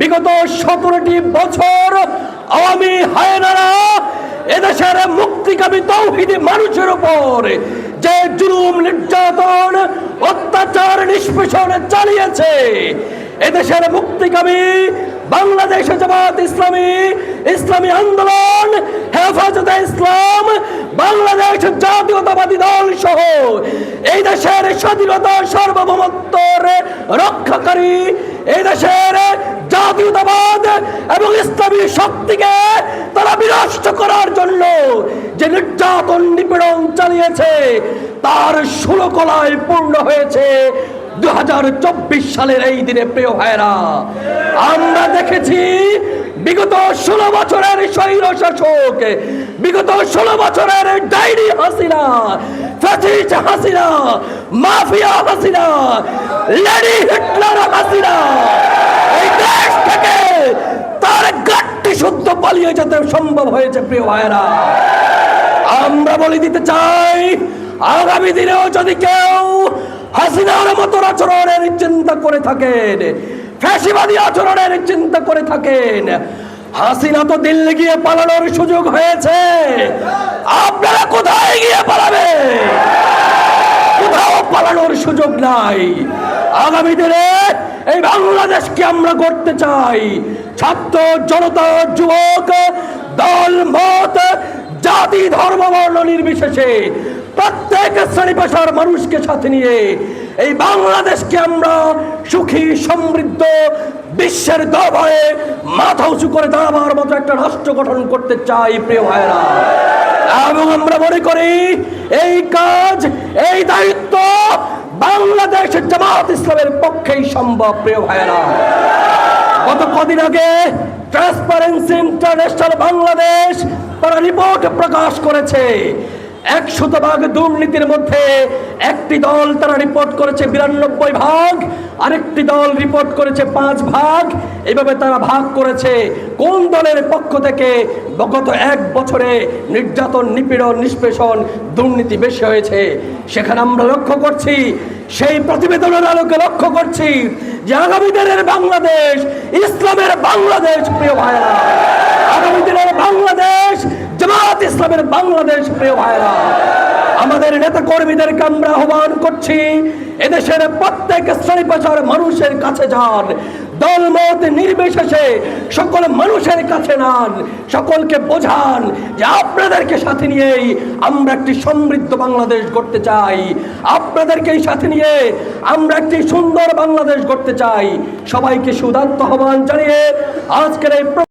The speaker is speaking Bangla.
বিগত সতেরোটি বছর আওয়ামী হায়নারা এদেশের মুক্তিকামী তৌহিদি মানুষের উপর যে জুলুম নির্যাতন, অত্যাচার, নিষ্পেষণ চালিয়েছে, এদেশের মুক্তিকামী বাংলাদেশ জামাত ইসলামী ইসলামী আন্দোলন, হেফাজতে ইসলাম, বাংলাদেশ জাতীয়তাবাদী দল সহ এই দেশের স্বাধীনতা সার্বভৌমত্বর রক্ষাকারী, এই দেশের জাতীয়তাবাদ এবং ইসলামী শক্তিকে তারা বিনষ্ট করার জন্য যে নির্যাতন নিপীড়ন চালিয়েছে, তার ষোলো কলায় পূর্ণ হয়েছে দুই হাজার চব্বিশ সালের এই দিনে, প্রিয় ভাইরা আমরা দেখেছি বিগত ষোলো বছরের স্বৈর শাসক, বিগত ষোলো বছরের diary Hasina, fascist Hasina, mafia Hasina lady Hitler Hasina দেশ থেকে তার গাট্টি শুদ্ধ পালিয়ে যেতে সম্ভব হয়েছে, প্রিয় ভাইরা আমরা বলে দিতে চাই, আগামী দিনেও যদি কেউ হাসিনার মতো আচরণের চিন্তা করে থাকেন, ফ্যাসিবাদী আচরণের চিন্তা করে থাকেন, হাসিনা তো দিল্লি গিয়ে পালানোর সুযোগ হয়েছে। আপনারা কোথায় গিয়ে পালাবে কোথাও পালানোর সুযোগ নাই। আগামী দিনে এই বাংলাদেশকে আমরা করতে চাই। ছাত্র, জনতা, যুবক, দল, মত, জাতি, ধর্ম, বর্ণ নির্বিশেষে প্রত্যেক শ্রেণি পেশার মানুষকে সাথে নিয়ে এই বাংলাদেশকে আমরা সুখী, সমৃদ্ধ, বিশ্বের দরবারে মাথা উঁচু করে দাঁড়াবার মতো একটা রাষ্ট্র গঠন করতে চাই, প্রিয় ভাইরা এবং আমরা মনে করি, এই কাজ, এই দায়িত্ব বাংলাদেশ জামাত ইসলামের পক্ষেই সম্ভব প্রিয় ভাইরা গত কদিন আগে ট্রান্সপারেন্সি ইন্টারন্যাশনাল বাংলাদেশ তারা রিপোর্ট প্রকাশ করেছে। একশত ভাগ দুর্নীতির মধ্যে একটি দল তারা রিপোর্ট করেছে বিরানব্বই ভাগ, আরেকটি দল রিপোর্ট করেছে পাঁচ ভাগ। এভাবে তারা ভাগ করেছে। কোন দলের পক্ষ থেকে গত এক বছরে নির্যাতন, নিপীড়ন, নিষ্পেষণ, দুর্নীতি বেশি হয়েছে? সেখানে আমরা লক্ষ্য করছি, সেই প্রতিবেদনের আলোকে লক্ষ্য করছি যে আগামী দিনের বাংলাদেশ, ইসলামের বাংলাদেশ, প্রিয় ভাইরা আগামী দিনের বাংলাদেশ ইসলামের বাংলাদেশ, প্রিয় ভাইরা আমাদের নেতা কর্মীদেরকে আমরা আহ্বান করছি, এদেশের প্রত্যেক শ্রেণি পেশার মানুষের কাছে যান, দলমত নির্বিশেষে সকল মানুষের কাছে নান, সকলকে বোঝান যে আপনাদেরকে সাথে নিয়েই আমরা একটি সমৃদ্ধ বাংলাদেশ গড়তে চাই। আপনাদেরকে সাথে নিয়ে আমরা একটি সুন্দর বাংলাদেশ গড়তে চাই। সবাইকে সুদান্ত আহ্বান জানিয়ে আজকের এই